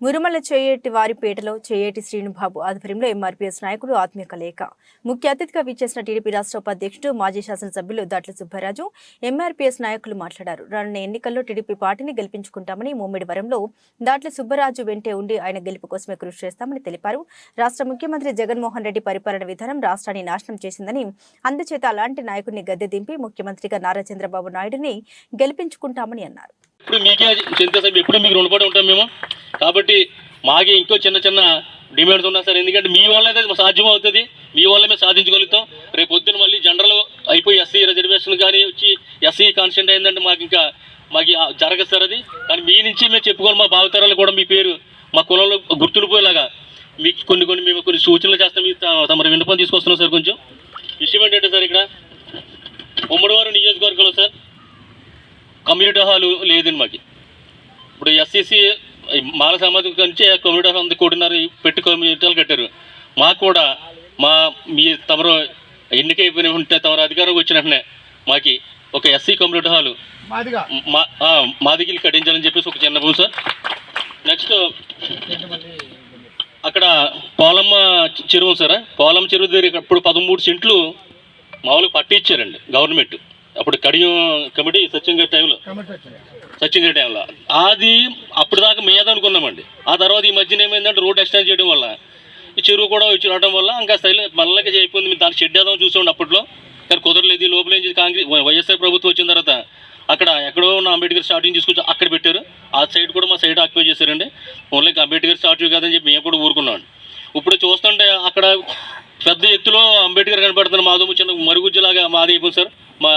మురుమల చేయేటి వారిపేటలో చేయేటి శ్రీనుబాబు ఆధ్వర్యంలో ఎంఆర్పీఎస్ నాయకులు ఆత్మీయ కలయిక ముఖ్య అతిథిగా విచ్చేసిన టీడీపీ రాష్ట్ర ఉపాధ్యక్షుడు మాజీ శాసనసభ్యులు దాట్ల సుబ్బరాజు ఎంఆర్పీఎస్ నాయకులు మాట్లాడారు. రానున్న ఎన్నికల్లో టీడీపీ పార్టీని గెలిపించుకుంటామని ముమ్మిడివరంలో దాట్ల సుబ్బరాజు వెంటే ఉండి ఆయన గెలుపు కోసమే కృషి చేస్తామని తెలిపారు. రాష్ట్ర ముఖ్యమంత్రి జగన్మోహన్ రెడ్డి పరిపాలన విధానం రాష్ట్రాన్ని నాశనం చేసిందని అందుచేత అలాంటి నాయకుడిని గద్దె దింపి ముఖ్యమంత్రిగా నారా చంద్రబాబు నాయుడిని గెలిపించుకుంటామని అన్నారు. ఇప్పుడు మీకే చింత సార్ ఎప్పుడు మీకు రుణపడి ఉంటాం మేము. కాబట్టి మాకే ఇంకో చిన్న చిన్న డిమాండ్స్ ఉన్నాయి సార్. ఎందుకంటే మీ వల్ల అయితే సాధ్యం అవుతుంది. మీ వల్ల మేము సాధించగలుగుతాం. రేపు పొద్దున మళ్ళీ జనరల్ అయిపోయి ఎస్సీ రిజర్వేషన్ కానీ వచ్చి ఎస్సీ కాన్స్టెంట్ అయిందంటే మాకు ఇంకా మాకు జరగదు సార్ అది. కానీ మీ నుంచి మేము చెప్పుకోవాలి మా భావితరాలు కూడా మీ పేరు మా కులంలో గుర్తుండిపోయేలాగా మీకు కొన్ని కొన్ని మేము కొన్ని సూచనలు చేస్తాం. తమ తమ విన్నపం తీసుకొస్తున్నాం సార్ కొంచెం. విషయం ఏంటంటే సార్ ఇక్కడ ఉమ్మడివారు వారు సార్ కమ్యూనిటీ హాల్ లేదండి మాకు. ఇప్పుడు ఎస్సీసీ మాల సామాజిక నుంచి కమ్యూనిటీ హాల్ అంతా కోటిన్నర పెట్టి కమ్యూనిటీ హాల్ కట్టారు. మాకు కూడా మా మీ తమరు ఎన్నికైపోయిన ఉంటే తమరు అధికారం వచ్చిన వెంటనే మాకి ఒక ఎస్సీ కమ్యూనిటీ హాల్ మాదిగిలు కట్టించాలని చెప్పేసి ఒక చిన్న భూమి సార్. నెక్స్ట్ అక్కడ పోలమ్మ చెరువు ఉంది సార్. పోలమ్మ చెరువు దగ్గర ఇప్పుడు పదమూడు సెంట్లు మామూలుగా పట్టి ఇచ్చారండి గవర్నమెంట్. అప్పుడు కడియం కమిటీ సత్యం గారి టైంలో గారి టైంలో. అది అప్పుడు దాకా మీద అనుకున్నామండి. ఆ తర్వాత ఈ మధ్యన ఏమైందంటే రోడ్ ఎక్స్టెండ్ చేయడం వల్ల ఈ చెరువు కూడా వచ్చి రావడం వల్ల ఇంకా శైలి మళ్ళీ అయిపోయింది. మేము దానికి షెడ్ వేద్దాం చూసాం అప్పట్లో. కానీ కుదరలేదు. ఈ లోపల ఏం చేసి కాంగ్రెస్ వైఎస్ఆర్ ప్రభుత్వం వచ్చిన తర్వాత అక్కడ ఎక్కడో ఉన్న అంబేద్కర్ స్టార్టింగ్ తీసుకొచ్చి అక్కడ పెట్టారు. ఆ సైడ్ కూడా మా సైడ్ ఆక్యుపై చేశారండి. ఓన్లీ అంబేద్కర్ స్టాట్యూ కాదని చెప్పి మేము కూడా ఊరుకున్నాం. ఇప్పుడు చూస్తుంటే అక్కడ పెద్ద ఎత్తులో అంబేద్కర్ కనబడుతున్న మాధవ చిన్న మరుగుజ్జులాగా మాది అయిపోయింది సార్. మా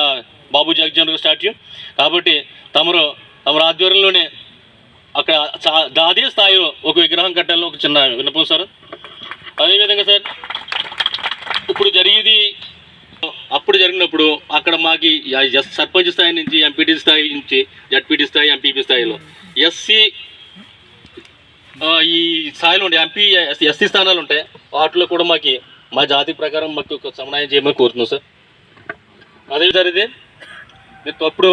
బాబు జగజ్జన్ స్టాట్యూ కాబట్టి తమరు తమరు ఆధ్వర్యంలోనే అక్కడ చా- అదే స్థాయిలో ఒక విగ్రహం కట్టాలని ఒక చిన్న విన్నపం సార్. అదేవిధంగా సార్ ఇప్పుడు జరిగేది అప్పుడు జరిగినప్పుడు అక్కడ మాకి ఎస్ సర్పంచ్ స్థాయి నుంచి ఎంపీటీ స్థాయి నుంచి జడ్పీటీ స్థాయి ఎంపీపీ స్థాయిలో ఎస్సీ ఈ స్థాయిలో ఉండే ఎంపీ ఎస్సీ స్థానాలు ఉంటాయి వాటిలో కూడా మాకు మా జాతి ప్రకారం మాకు సమన్వయం చేయమని కోరుతున్నాం సార్. అదే సార్ ఇది? మీరు అప్పుడు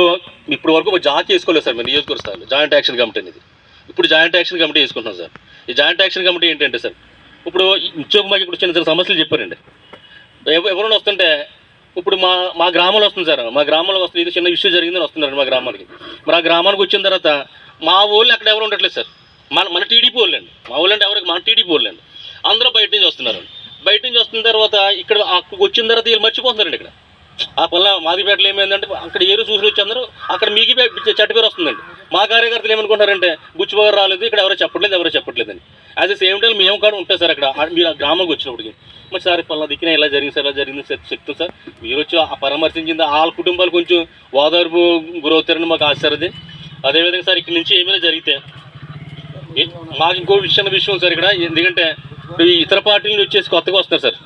ఇప్పుడు వరకు ఒక చేసుకోలేదు సార్ మీరు నియోజకవర్గ స్థాయిలో జాయింట్ యాక్షన్ కమిటీ అనేది. ఇప్పుడు జాయింట్ యాక్షన్ కమిటీ వేసుకుంటున్నాం సార్. ఈ జాయింట్ యాక్షన్ కమిటీ ఏంటంటే సార్ ఇప్పుడు ఇంచోపు మాకు ఇప్పుడు చిన్న చిన్న సమస్యలు చెప్పారండి. ఎవరైనా వస్తుంటే ఇప్పుడు మా మా గ్రామంలో వస్తుంది సార్. మా గ్రామంలో వస్తుంది. ఇది చిన్న ఇష్యూ జరిగిందని వస్తున్నారు మా గ్రామానికి. మరి ఆ గ్రామానికి వచ్చిన తర్వాత మా ఊళ్ళో అక్కడ ఎవరు ఉండట్లేదు సార్. మన మన టీడీపీ వాళ్ళండి మా ఊళ్ళంటే అంటే ఎవరికి? మన టీడీపీ వాళ్ళండి అందరూ బయట నుంచి వస్తున్నారు బయట నుంచి వస్తున్న తర్వాత ఇక్కడ వచ్చిన తర్వాత వీళ్ళు మర్చిపోతున్నారండి ఇక్కడ. ఆ పల్ల మాదిపేటలో ఏమైందంటే అక్కడ ఏరు చూసి వచ్చి అందరూ అక్కడ మీకు చెట్టు పేరు వస్తుందండి. మా కార్యకర్తలు ఏమనుకుంటారంటే బుచ్చిబాగారు రాలేదు ఇక్కడ ఎవరో చెప్పట్లేదు ఎవరో చెప్పట్లేదని. యాజ్ ఎ సేమ్ టైం మేము కూడా ఉంటాం సార్ అక్కడ మీరు ఆ గ్రామంకి వచ్చినప్పటికి. మరి సార్ పలానా దిక్కున ఇలా జరిగింది సార్ ఇలా జరిగింది సార్ చెప్తాం సార్. మీరు వచ్చి ఆ పరామర్శించింది వాళ్ళ కుటుంబాలు కొంచెం ఓదార్పు గురవుతారని మాకు ఆశ్చర్యది అదేవిధంగా సార్ ఇక్కడ నుంచి ఏమైనా జరిగితే మాకు ఇంకో విషయం విషయం సార్ ఇక్కడ. ఎందుకంటే ఇప్పుడు ఈ ఇతర పార్టీలు నుంచి వచ్చేసి కొత్తగా వస్తారు సార్.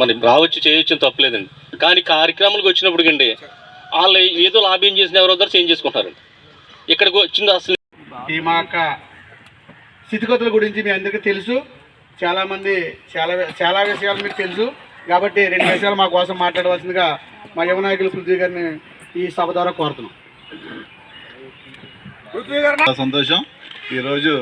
మరి రావచ్చు చేయొచ్చు తప్పలేదండి. కానీ కార్యక్రమాలకు వచ్చినప్పటికండి వాళ్ళు ఏదో లాభ్యం చేసిన ఎవరో దగ్గర చేంజ్ చేసుకుంటారండి ఇక్కడికి వచ్చింది అసలు. ఈ మా యొక్క స్థితిగతుల గురించి మీ అందరికీ తెలుసు. చాలామంది చాలా చాలా విషయాలు మీకు తెలుసు. కాబట్టి రెండు విషయాలు మా కోసం మాట్లాడవలసిందిగా మా యువ నాయకులు పృథ్వీ గారిని ఈ సభ ద్వారా కోరుతున్నాం. సంతోషం. ఈరోజు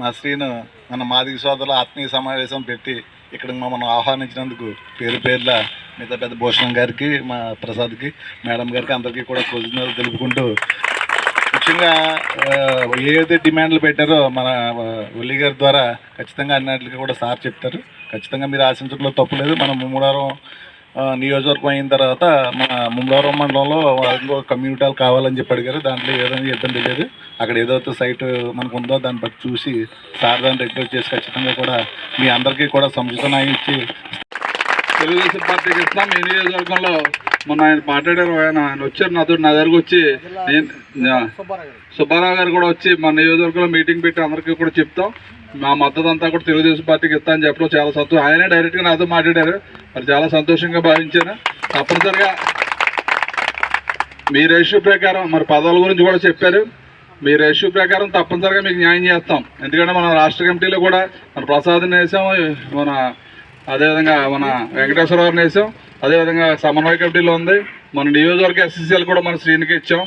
మా శ్రీను మన మాదిగ సోదరుల ఆత్మీయ సమావేశం పెట్టి ఇక్కడ మమ్మల్ని ఆహ్వానించినందుకు పేరు పేర్ల మిగతా పెద్ద భూషణం గారికి మా ప్రసాద్కి మేడం గారికి అందరికీ కూడా కృతజ్ఞతలు తెలుపుకుంటూ ముఖ్యంగా ఏదైతే డిమాండ్లు పెట్టారో మన ఆ, ఒల్లి గారి ద్వారా ఖచ్చితంగా అన్నింటికి కూడా సార్ చెప్తారు. ఖచ్చితంగా మీరు ఆశించడంలో తప్పులేదు మనం ముమ్మడారం నియోజకవర్గం అయిన తర్వాత మన ముమ్మడారం మండలంలో ఇంకో కమ్యూనిటీలు కావాలని చెప్పి అడిగారు. దాంట్లో ఏదైనా ఇబ్బంది లేదు అక్కడ ఏదైతే సైట్ మనకు ఉందో దాన్ని బట్టి చూసి సార్ దాన్ని రిక్వెస్ట్ చేసి ఖచ్చితంగా కూడా మీ అందరికీ కూడా సముచిత ఇచ్చి తెలుగుదేశం పార్టీకి ఇస్తాం ఈ నియోజకవర్గంలో మొన్న ఆయన మాట్లాడారు ఆయన ఆయన వచ్చారు నాతో నా దగ్గరకు వచ్చి సుబ్బారావు గారు. కూడా వచ్చి మన నియోజకవర్గంలో మీటింగ్ పెట్టి అందరికీ కూడా చెప్తాం. మా మద్దతు అంతా కూడా తెలుగుదేశం పార్టీకి ఇస్తా అని చెప్పడం చాలా సంతోషం. ఆయనే డైరెక్ట్గా నాతో మాట్లాడారు. మరి చాలా సంతోషంగా భావించాను. తప్పనిసరిగా మీ రేషియో ప్రకారం మరి పదవుల గురించి కూడా చెప్పారు. మీ రేషియో ప్రకారం తప్పనిసరిగా మీకు న్యాయం చేస్తాం. ఎందుకంటే మన రాష్ట్ర కమిటీలో కూడా మన ప్రసాద్ వేసాం మన అదేవిధంగా మన వెంకటేశ్వరరావుని వేసాం. అదేవిధంగా సమన్వయ కమిటీలో ఉంది. మన నియోజకవర్గ ఎస్సీసీలు కూడా మన శ్రీనికి ఇచ్చాం.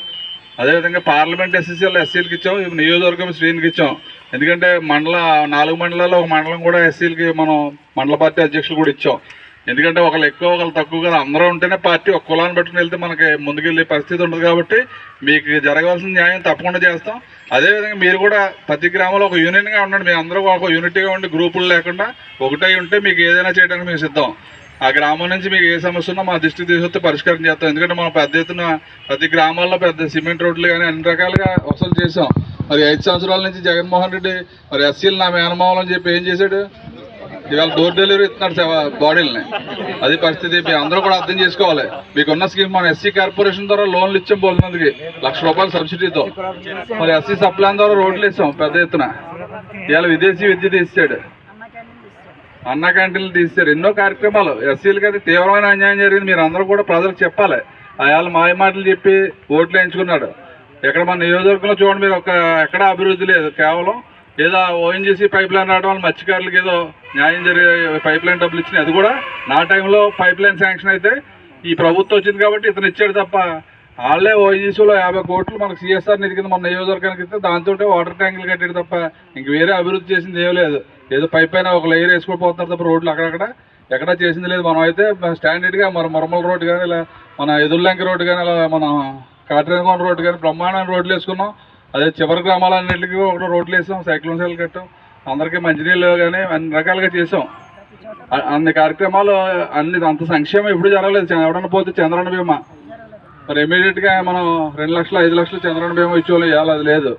అదేవిధంగా పార్లమెంట్ ఎస్సీసీఎల్ ఎస్సీలకి ఇచ్చాం. ఇప్పుడు నియోజకవర్గం శ్రీనికి ఇచ్చాం. ఎందుకంటే మండల నాలుగు మండలాల్లో ఒక మండలం కూడా ఎస్సీలకి మనం మండల పార్టీ అధ్యక్షులు కూడా ఇచ్చాం. ఎందుకంటే ఒకళ్ళు ఎక్కువ ఒకళ్ళు తక్కువ కదా. అందరూ ఉంటేనే పార్టీ ఒక కులాన్ని పెట్టుకుని వెళ్తే మనకి ముందుకెళ్ళే పరిస్థితి ఉండదు కాబట్టి మీకు జరగవలసిన న్యాయం తప్పకుండా చేస్తాం. అదేవిధంగా మీరు కూడా ప్రతి గ్రామంలో ఒక యూనియన్గా ఉండండి. మీ అందరూ ఒక యూనిటీగా ఉండి గ్రూపులు లేకుండా ఒకటై ఉంటే మీకు ఏదైనా చేయడానికి మేము సిద్ధం. ఆ గ్రామం నుంచి మీకు ఏ సమస్య ఉన్నా మా దృష్టికి తీసుకొస్తే పరిష్కారం చేస్తాం. ఎందుకంటే మనం పెద్ద ఎత్తున ప్రతి గ్రామాల్లో పెద్ద సిమెంట్ రోడ్లు కానీ అన్ని రకాలుగా వసూలు చేసాం మరి ఐదు సంవత్సరాల నుంచి జగన్మోహన్ రెడ్డి మరి ఎస్సీలు నా మేనమావలు చెప్పి ఏం చేశాడు? ఇవాళ డోర్ డెలివరీ ఇస్తున్నారు బాడీలని. అది పరిస్థితి మీ అందరూ కూడా అర్థం చేసుకోవాలి. మీకున్న స్కీమ్ మన ఎస్సీ కార్పొరేషన్ ద్వారా లోన్లు ఇచ్చాం పోలినందుకు లక్ష రూపాయల సబ్సిడీతో. మరి ఎస్సీ సప్లాన్ ద్వారా రోడ్లు ఇస్తాం పెద్ద ఎత్తున. ఇవాళ విదేశీ విద్య తీసాడు అన్న క్యాంటీన్లు తీసారు ఎన్నో కార్యక్రమాలు. ఎస్సీలకి అయితే తీవ్రమైన అన్యాయం జరిగింది. మీరు అందరూ కూడా ప్రజలకు చెప్పాలి. అయాల మాయ మాటలు చెప్పి ఓట్లు వేయించుకున్నాడు. ఎక్కడ మన నియోజకవర్గంలో చూడండి మీరు ఒక ఎక్కడ అభివృద్ధి లేదు. కేవలం ఏదో ఓఎన్జీసీ పైప్ లైన్ రావడం వల్ల మత్స్యకారులకు ఏదో న్యాయం జరిగే పైప్ లైన్ డబ్బులు ఇచ్చినాయి. అది కూడా నా టైంలో పైప్ లైన్ శాంక్షన్ అయితే ఈ ప్రభుత్వం వచ్చింది కాబట్టి ఇతను ఇచ్చాడు తప్ప వాళ్ళే ఓఎన్జీసీలో యాభై కోట్లు మనకు సిఎస్ఆర్ నిధి కింద మన నియోజకవర్గానికి ఇస్తే దాంతో వాటర్ ట్యాంకులు కట్టాడు తప్ప ఇంక వేరే అభివృద్ధి చేసింది ఏం లేదు. ఏదో పైప్ పైన ఒక లేయర్ వేసుకొని పోతున్నారు తప్ప రోడ్లు అక్కడక్కడ. ఎక్కడా చేసింది లేదు. మనం అయితే స్టాండర్డ్గా మన మరమల రోడ్డు కానీ ఇలా మన ఎదుర్లంక రోడ్డు కానీ ఇలా మన కాట్రేనకోన రోడ్డు కానీ బ్రహ్మాండమైన రోడ్లు వేసుకున్నాం. అదే చివరి గ్రామాలన్నింటికి ఒకటి రోడ్లు వేసాం సైక్లోన్ సెల్ కట్టాం. అందరికీ మంచినీళ్ళు కానీ అన్ని రకాలుగా చేసాం. అన్ని కార్యక్రమాలు అన్ని అంత సంక్షేమం ఎప్పుడు జరగలేదు. ఎవడన్నా పోతే చంద్రన్న బీమా. మరి ఇమీడియట్గా మనం రెండు లక్షలు ఐదు లక్షలు చంద్రన్న బీమా ఇచ్చేవాళ్ళు ఇవ్వాలి అది లేదు.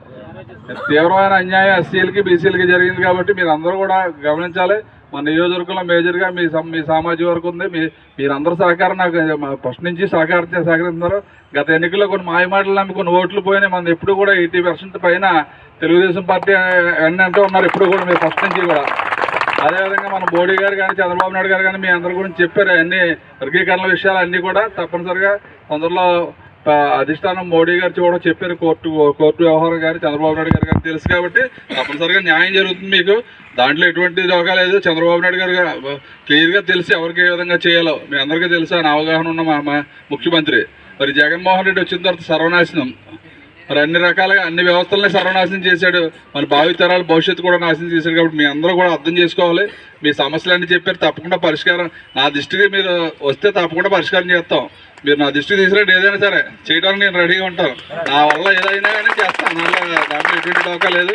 తీవ్రమైన అన్యాయం ఎస్సీలకి బీసీలకి జరిగింది కాబట్టి మీరు అందరూ కూడా గమనించాలి. మన నియోజకవర్గంలో మేజర్గా మీ మీ సామాజిక వర్గం ఉంది. మీ మీరందరూ సహకారం నాకు ఫస్ట్ నుంచి సహకారం సహకరిస్తున్నారు. గత ఎన్నికల్లో కొన్ని మాయమాటలు నమ్మి కొన్ని ఓట్లు పోయినాయి. మన ఎప్పుడు కూడా ఎయిటీ పర్సెంట్ పైన తెలుగుదేశం పార్టీ అన్నీ అంటూ ఉన్నారు. ఎప్పుడు కూడా మీరు ఫస్ట్ నుంచి కూడా. అదేవిధంగా మన మోడీ గారు కానీ చంద్రబాబు నాయుడు గారు కానీ మీ అందరి గురించి చెప్పారు. అన్ని వర్గీకరణ విషయాలు అన్నీ కూడా తప్పనిసరిగా తొందరలో అధిష్టానం మోడీ గారు కూడా చెప్పారు కోర్టు కోర్టు వ్యవహారం కానీ చంద్రబాబు నాయుడు గారు కానీ తెలుసు కాబట్టి తప్పనిసరిగా న్యాయం జరుగుతుంది మీకు. దాంట్లో ఎటువంటి దోగా లేదు. చంద్రబాబు నాయుడు గారు క్లియర్గా తెలిసి ఎవరికి ఏ విధంగా చేయాలో మీ అందరికీ తెలుసు. అని అవగాహన ఉన్న మా మా ముఖ్యమంత్రి. మరి జగన్మోహన్ రెడ్డి వచ్చిన తర్వాత సర్వనాశనం. మరి అన్ని రకాలుగా అన్ని వ్యవస్థలని సర్వనాశనం చేశాడు. మన భావితరాల భవిష్యత్తు కూడా నాశనం చేశాడు కాబట్టి మీ అందరూ కూడా అర్థం చేసుకోవాలి. మీ సమస్యలన్నీ చెప్పారు తప్పకుండా పరిష్కారం. నా దృష్టికి మీరు వస్తే తప్పకుండా పరిష్కారం చేస్తాం. మీరు నా దృష్టికి తీసుకురండి ఏదైనా సరే. చేయడానికి నేను రెడీగా ఉంటాను. నా వల్ల ఏదైనా కానీ చేస్తాను. దాంట్లో దాంట్లో ఎటువంటి డోకా లేదు.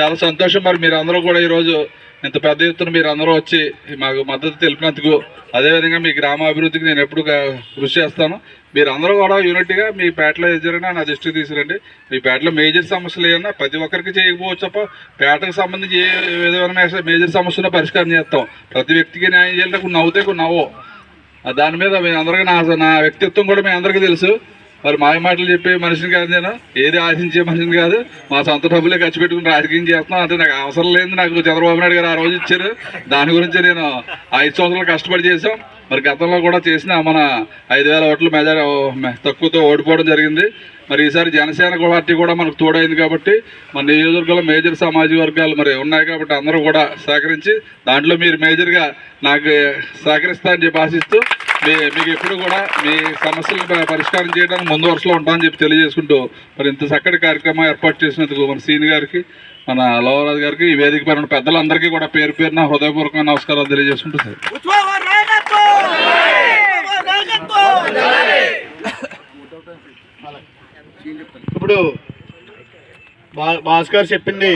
చాలా సంతోషం. మరి మీరు అందరూ కూడా ఈరోజు ఇంత పెద్ద ఎత్తున మీరు అందరూ వచ్చి మాకు మద్దతు తెలిపినందుకు అదేవిధంగా మీ గ్రామ అభివృద్ధికి నేను ఎప్పుడు కృషి చేస్తాను. మీరు అందరూ కూడా యూనిట్గా మీ పేటలో ఏది నా దృష్టికి తీసుకురండి. మీ పేటలో మేజర్ సమస్యలు ఏమన్నా ప్రతి ఒక్కరికి చేయకపోవచ్చు తప్ప పేటకు సంబంధించి ఏ విధమైన మేజర్ సమస్యను పరిష్కారం చేస్తాం. ప్రతి వ్యక్తికి న్యాయం చేయాలంటే కొన్ని నవ్వుతే కొన్ని నవ్వు. దాని మీద మీ అందరికీ నా నా వ్యక్తిత్వం కూడా మీ అందరికీ తెలుసు. మరి మాయ మాటలు చెప్పే మనిషిని కాదు నేను. ఏది ఆశించే మనిషిని కాదు. మా సొంత డబ్బులే ఖర్చు పెట్టుకుని రాజకీయం చేస్తున్నాం. అంటే నాకు అవసరం లేదు. నాకు చంద్రబాబు నాయుడు గారు ఆ రోజు ఇచ్చారు. దాని గురించి నేను ఐదు సంవత్సరాలు కష్టపడి చేసాం మరి గతంలో కూడా చేసిన మన ఐదు వేల ఓట్లు మెజార్ తక్కువతో ఓడిపోవడం జరిగింది. మరి ఈసారి జనసేన పార్టీ కూడా మనకు తోడైంది కాబట్టి మన నియోజకవర్గంలో మేజర్ సామాజిక వర్గాలు మరి ఉన్నాయి కాబట్టి అందరూ కూడా సహకరించి దాంట్లో మీరు మేజర్గా నాకు సహకరిస్తారని చెప్పి ఆశిస్తూ మీ మీకు ఎప్పుడు కూడా మీ సమస్యలు పరిష్కారం చేయడానికి ముందు వరుసలో ఉంటామని చెప్పి తెలియజేసుకుంటూ మరి ఇంత చక్కటి కార్యక్రమం ఏర్పాటు చేసినందుకు మన సీని గారికి మన లవరాజు గారికి ఈ వేదిక పైన పెద్దలందరికీ కూడా పేరు పేరున హృదయపూర్వకంగా నమస్కారాలు తెలియజేసుకుంటూ సార్. ఇప్పుడు భా- భాస్కర్ చెప్పింది